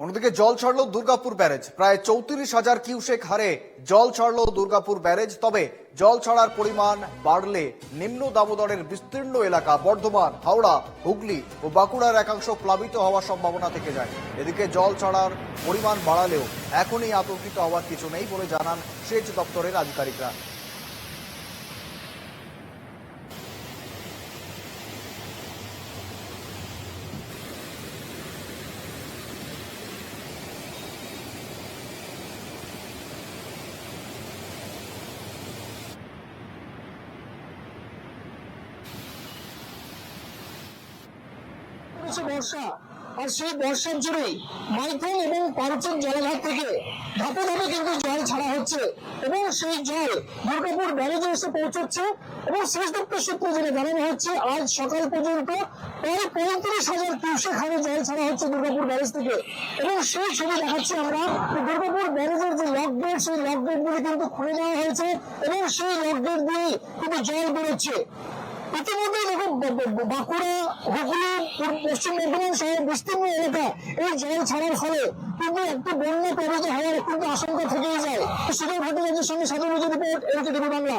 অন্যদিকে জল ছাড়লো দুর্গাপুর ব্যারেজ। প্রায় চৌত্রিশ হাজার কিউসেক হারে জল ছাড়লো দুর্গাপুর ব্যারেজ, তবে জল ছাড়ার পরিমাণ বাড়লে নিম্ন দামোদরের বিস্তীর্ণ এলাকা বর্ধমান, হাওড়া, হুগলি ও বাঁকুড়ার একাংশ প্লাবিত হওয়ার সম্ভাবনা থেকে যায়। এদিকে জল ছাড়ার পরিমাণ বাড়ালেও এখনই আতঙ্কিত হওয়ার কিছু নেই বলে জানান সেচ দপ্তরের আধিকারিকরা। করেছে বর্ষা, আর সেই বর্ষার জন্যই মাইথন এবং পারচন জলাধার থেকে ধাপে ধাপে কিন্তু জল ছাড়া হচ্ছে এবং সেই জল দুর্গাপুর ব্যারেজে এসে পৌঁছচ্ছে এবং শেষ দপ্তর সূত্রে যেটা জানানো হচ্ছে, আজ সকাল পর্যন্ত প্রায় পঁয়ত্রিশ হাজার কিউসেক হারে জল ছাড়া হচ্ছে দুর্গাপুর ব্যারেজ থেকে। এবং সেই ছবি দেখাচ্ছি আমরা দুর্গাপুর ব্যারেজের যে লক গেট সেই লক গুলি কিন্তু খুলে দেওয়া হয়েছে এবং সেই লক গেট দিয়ে কিন্তু জল বেরোচ্ছে। ইতিমধ্যে দেখো ব- ব- ব- বাঁকুড়া হুগলি পশ্চিম বর্ধমান সহ বিস্তীর্ণ এলাকা এই জল ছাড়ার ফলে কিন্তু একটু বন্যা প্রভাবিত হওয়ার কিন্তু আশঙ্কা থেকেই যায়। সুযোগ ভট্টাচার্যের সঙ্গে সাধারণ রিপোর্ট এলকে বাংলা।